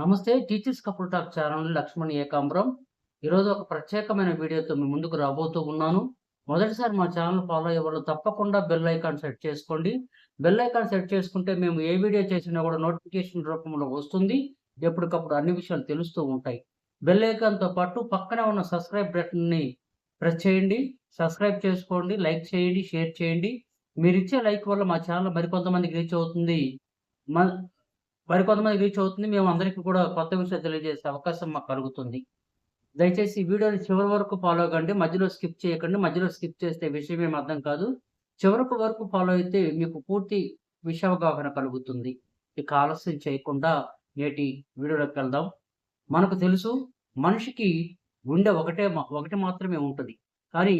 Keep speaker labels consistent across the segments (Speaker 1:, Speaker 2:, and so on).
Speaker 1: నమస్తే teachers couple talk channel Lakshman Ekambaram. ఈరోజు ఒక ప్రత్యేకమైన వీడియోతో మీ ముందుకు రాబోతూ ఉన్నాను. మొదటిసారి మా ఛానల్ ఫాలో అయ్యే తప్పకుండా బెల్ ఐకాన్ సెట్ చేసుకోండి. బెల్ ఐకాన్ సెట్ చేసుకుంటే మేము ఏ వీడియో చేసినా కూడా నోటిఫికేషన్ రూపంలో వస్తుంది. ఎప్పటికప్పుడు అన్ని విషయాలు తెలుస్తూ ఉంటాయి. బెల్ ఐకాన్తో పాటు పక్కనే ఉన్న సబ్స్క్రైబ్ బటన్ని ప్రెస్ చేయండి. సబ్స్క్రైబ్ చేసుకోండి లైక్ చేయండి షేర్ చేయండి. మీరు ఇచ్చే లైక్ వల్ల మా ఛానల్ మరికొంతమందికి రీచ్ అవుతుంది. మ మరికొంతమంది రీచ్ అవుతుంది. మేము అందరికీ కూడా కొత్త విషయాలు తెలియజేసే అవకాశం మాకు కలుగుతుంది. దయచేసి వీడియోని చివరి వరకు ఫాలో అవ్వండి. మధ్యలో స్కిప్ చేయకండి. మధ్యలో స్కిప్ చేస్తే విషయం ఏం అర్థం కాదు. చివరకు వరకు ఫాలో అయితే మీకు పూర్తి విషయావగాహన కలుగుతుంది. ఇక ఆలస్యం చేయకుండా నేటి వీడియోలోకి వెళ్దాం. మనకు తెలుసు మనిషికి గుండె ఒకటే ఒకటి మాత్రమే ఉంటుంది. కానీ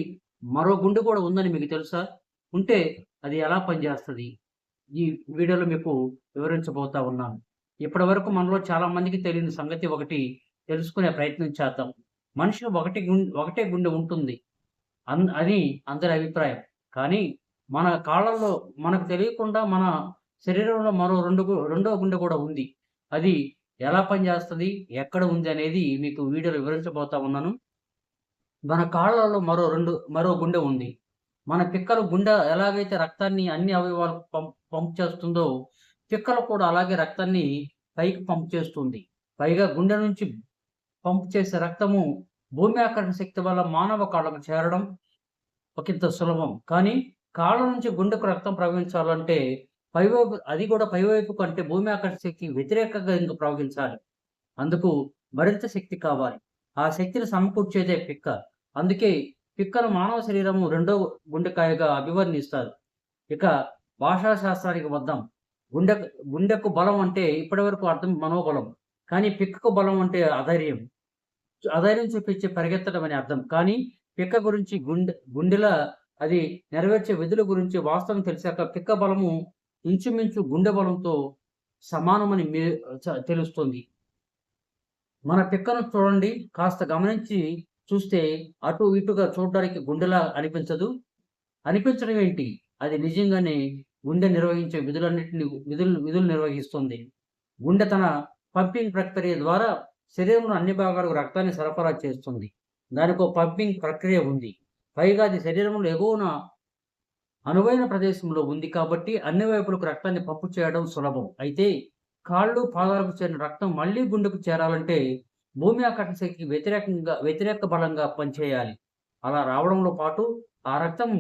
Speaker 1: మరో గుండె కూడా ఉందని మీకు తెలుసా? ఉంటే అది ఎలా పనిచేస్తుంది? ఈ వీడియోలో మీకు వివరించబోతా ఉన్నాను. ఇప్పటి వరకు మనలో చాలా మందికి తెలియని సంగతి ఒకటి తెలుసుకునే ప్రయత్నం చేద్దాం. మనిషి ఒకటి గుండె ఒకటే గుండె ఉంటుంది. అన్ అని అందరి అభిప్రాయం. కానీ మన కాళ్ళల్లో మనకు తెలియకుండా మన శరీరంలో మరో రెండు రెండో గుండె కూడా ఉంది. అది ఎలా పనిచేస్తుంది ఎక్కడ ఉంది అనేది మీకు వీడియోలో వివరించబోతా ఉన్నాను. మన కాళ్ళలో మరో రెండు మరో గుండె ఉంది. మన పిక్కలు గుండె ఎలాగైతే రక్తాన్ని అన్ని అవయవాలకు పంప్ పంప్ చేస్తుందో పిక్కలు కూడా అలాగే రక్తాన్ని పైకి పంప్ చేస్తుంది. పైగా గుండె నుంచి పంప్ చేసే రక్తము భూమి ఆకర్షణ శక్తి వల్ల మానవ కాళ్ళకు చేరడం ఒకంత సులభం. కానీ కాళ్ళ నుంచి గుండెకు రక్తం ప్రవహించాలంటే పైవైపు అది కూడా పైవైపు కంటే భూమి ఆకర్షణ శక్తి వ్యతిరేకంగా ఇంక ప్రవహించాలి. అందుకు మరింత శక్తి కావాలి. ఆ శక్తిని సమకూర్చేదే పిక్క. అందుకే పిక్కను మానవ శరీరము రెండో గుండెకాయగా అభివర్ణిస్తారు. ఇక భాషా శాస్త్రానికి వద్దాం. గుండె గుండెకు బలం అంటే ఇప్పటివరకు అర్థం మనోబలం. కానీ పిక్కకు బలం అంటే అధైర్యం. అధైర్యం చూపించి పరిగెత్తడం అని అర్థం. కానీ పిక్క గురించి గుండె గుండెల అది నెరవేర్చే విధుల గురించి వాస్తవం తెలిసాక పిక్క బలము ఇంచుమించు గుండె బలంతో సమానమని మీ చ- తెలుస్తుంది. మన పిక్కను చూడండి. కాస్త గమనించి చూస్తే అటు ఇటుగా చూడడానికి గుండెలా అనిపించదు? అనిపించడం ఏంటి? అది నిజంగానే గుండె నిర్వహించే విధులన్నింటినీ విధులు విధులు నిర్వహిస్తుంది. గుండె తన పంపింగ్ ప్రక్రియ ద్వారా శరీరంలో అన్ని భాగాలకు రక్తాన్ని సరఫరా చేస్తుంది. దానికి ఒక పంపింగ్ ప్రక్రియ ఉంది. పైగా అది శరీరంలో ఎగువన అనువైన ప్రదేశంలో ఉంది కాబట్టి అన్ని వైపులకు రక్తాన్ని పంపు చేయడం సులభం. అయితే కాళ్ళు పాదాలకు చేరిన రక్తం మళ్ళీ గుండెకు చేరాలంటే భూమి ఆకర్షణ శక్తికి వ్యతిరేకంగా వ్యతిరేక బలంగా పనిచేయాలి. అలా రావడంలో పాటు ఆ రక్తం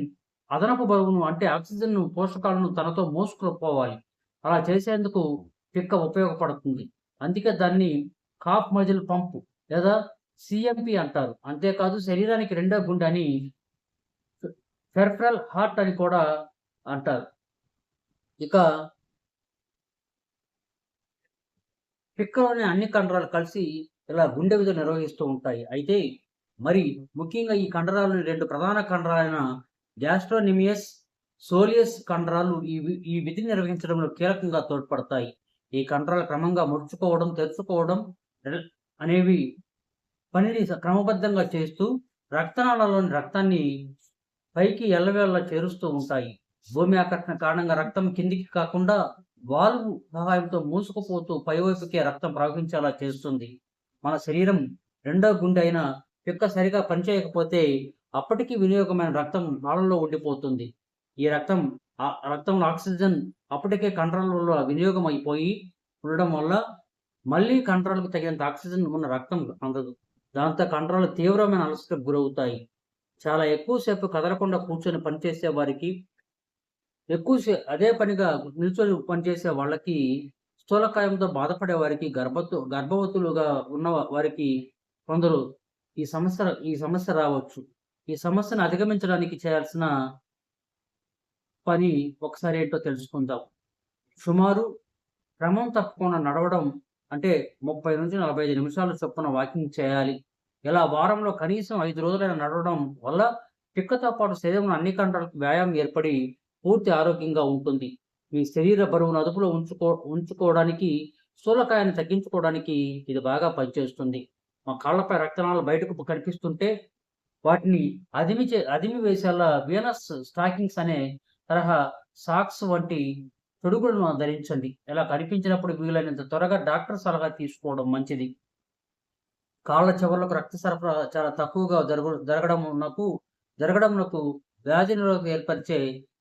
Speaker 1: అదనపు బరువును అంటే ఆక్సిజన్ పోషకాలను తనతో మోసుకుపోవాలి. అలా చేసేందుకు పిక్క ఉపయోగపడుతుంది. అందుకే దాన్ని కాఫ్ మజిల్ పంప్ లేదా సిఎంపి అంటారు. అంతేకాదు శరీరానికి రెండో గుండె అని ఫెర్ఫరల్ హార్ట్ అని కూడా అంటారు. ఇక పిక్కలోని అన్ని కండరాలు కలిసి ఇలా గుండె విధులు నిర్వహిస్తూ ఉంటాయి. అయితే మరి ముఖ్యంగా ఈ కండరాలని రెండు ప్రధాన కండరాలైన గ్యాస్ట్రోనిమియస్ సోలియస్ కండరాలు ఈ ఈ విధిని నిర్వహించడంలో కీలకంగా తోడ్పడతాయి. ఈ కండరాలు క్రమంగా ముడుచుకోవడం తెరుచుకోవడం అనేవి పనిని క్రమబద్ధంగా చేస్తూ రక్తనాళాల్లోని రక్తాన్ని పైకి ఎల్లవేళ్ళ చేరుస్తూ ఉంటాయి. భూమి ఆకర్షణ కారణంగా రక్తం కిందికి కాకుండా వాల్వ్ సహాయంతో మూసుకుపోతూ పైవైపుకే రక్తం ప్రవహించేలా చేస్తుంది. మన శరీరం రెండో గుండె అయిన పిక్క సరిగా పనిచేయకపోతే అప్పటికి వినియోగమైన రక్తం నాళంలో ఉండిపోతుంది. ఈ రక్తం ఆ రక్తంలో ఆక్సిజన్ అప్పటికే కండరాలలో వినియోగం అయిపోయి ఉండడం వల్ల మళ్ళీ కండరాలకు తగినంత ఆక్సిజన్ ఉన్న రక్తం అందదు. దాంతో కండరాలు తీవ్రమైన అలసటకు గురవుతాయి. చాలా ఎక్కువసేపు కదలకుండా కూర్చొని పనిచేసే వారికి ఎక్కువ అదే పనిగా నిల్చొని పనిచేసే వాళ్ళకి స్థూలకాయంతో బాధపడే వారికి గర్భతు గర్భవతులుగా ఉన్న వారికి కొందరు ఈ సమస్య ఈ సమస్య రావచ్చు. ఈ సమస్యను అధిగమించడానికి చేయాల్సిన పని ఒకసారి ఏంటో తెలుసుకుందాం. సుమారు క్రమం తప్పకుండా నడవడం అంటే ముప్పై నుంచి నలభై ఐదు నిమిషాలు చొప్పున వాకింగ్ చేయాలి. ఇలా వారంలో కనీసం ఐదు రోజులైన నడవడం వల్ల పిక్కతో పాటు శరీరంలో అన్ని కండరాలకు వ్యాయామం ఏర్పడి పూర్తి ఆరోగ్యంగా ఉంటుంది. మీ శరీర బరువును అదుపులో ఉంచుకో ఉంచుకోవడానికి స్థూలకాయాన్ని తగ్గించుకోవడానికి ఇది బాగా పనిచేస్తుంది. మా కాళ్ళపై రక్తనాళాలు బయటకు కనిపిస్తుంటే వాటిని అదిమి చే అదిమి వేసేలా వీనస్ స్టాకింగ్స్ అనే తరహా సాక్స్ వంటి తొడుగులను ధరించండి. ఇలా కనిపించినప్పుడు వీలైనంత త్వరగా డాక్టర్ సలహా తీసుకోవడం మంచిది. కాళ్ళ చివరలకు రక్త సరఫరా చాలా తక్కువగా జరుగు జరగడంనకు జరగడంకు వ్యాధి నిరోధక ఏర్పరిచే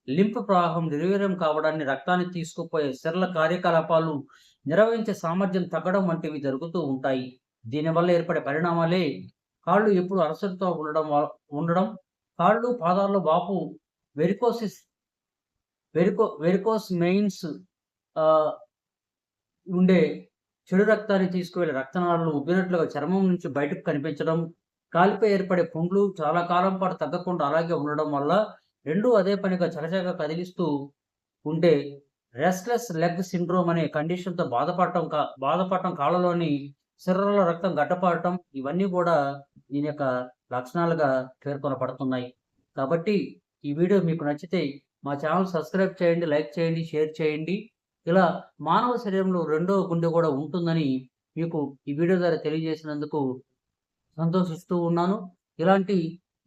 Speaker 1: లింఫ్ ప్రవాహం నిర్వీర్యం కావడాన్ని రక్తాన్ని తీసుకుపోయే సిరల కార్యకలాపాలు నిర్వహించే సామర్థ్యం తగ్గడం వంటివి జరుగుతూ ఉంటాయి. దీనివల్ల ఏర్పడే పరిణామాలే కాళ్ళు ఎప్పుడు అలసటతో ఉండడం ఉండడం. కాళ్ళు పాదాల్లో వాపు వెరికోసిస్ వెరికో వెరికోస్ మెయిన్స్ ఉండే చెడు రక్తాన్ని తీసుకువెళ్ళే రక్తనాళాలు ఉబ్బినట్లుగా చర్మం నుంచి బయటకు కనిపించడం. కాలిపై ఏర్పడే పుండ్లు చాలా కాలం పాటు తగ్గకుండా అలాగే ఉండడం వల్ల రెండూ అదే పనిగా చలచగా కదిలిస్తూ ఉంటే రెస్ట్లెస్ లెగ్ సిండ్రోమ్ అనే కండిషన్తో బాధపడటం కా బాధపడటం కాళ్ళలోని శరీరంలో రక్తం గడ్డపడటం ఇవన్నీ కూడా దీని యొక్క లక్షణాలుగా పేర్కొనబడుతున్నాయి. కాబట్టి ఈ వీడియో మీకు నచ్చితే మా ఛానల్ సబ్స్క్రైబ్ చేయండి లైక్ చేయండి షేర్ చేయండి. ఇలా మానవ శరీరంలో రెండో గుండె కూడా ఉంటుందని మీకు ఈ వీడియో ద్వారా తెలియజేసినందుకు సంతోషిస్తూ ఉన్నాను. ఇలాంటి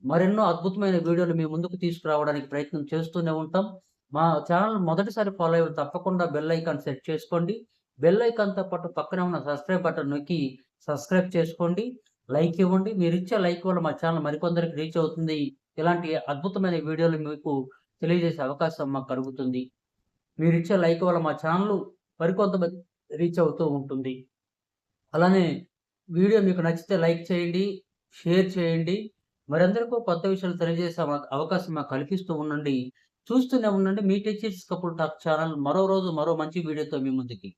Speaker 1: మరెన్నో అద్భుతమైన వీడియోలు మీ ముందుకు తీసుకురావడానికి ప్రయత్నం చేస్తూనే ఉంటాం. మా ఛానల్ మొదటిసారి ఫాలో అయ్యి తప్పకుండా బెల్ ఐకాన్ సెట్ చేసుకోండి. బెల్ ఐకాన్తో పాటు పక్కనే ఉన్న సబ్స్క్రైబ్ బటన్ నొక్కి సబ్స్క్రైబ్ చేసుకోండి. లైక్ ఇవ్వండి. మీరు ఇచ్చే లైక్ వల్ల మా ఛానల్ మరికొందరికి రీచ్ అవుతుంది. ఇలాంటి అద్భుతమైన వీడియోలు మీకు తెలియజేసే అవకాశం మాకు కలుగుతుంది. మీరు ఇచ్చే లైక్ వల్ల మా ఛానల్ మరికొంతమంది రీచ్ అవుతూ ఉంటుంది. అలానే వీడియో మీకు నచ్చితే లైక్ చేయండి షేర్ చేయండి. మరందరికీ కొత్త విషయాలు తెలియజేసే అవకాశం మాకు కల్పిస్తూ ఉండండి. చూస్తూనే ఉండండి. మీ టీచర్స్ కపుల్ టాక్ ఛానల్ మరో రోజు మరో మంచి వీడియోతో మీ ముందుకి.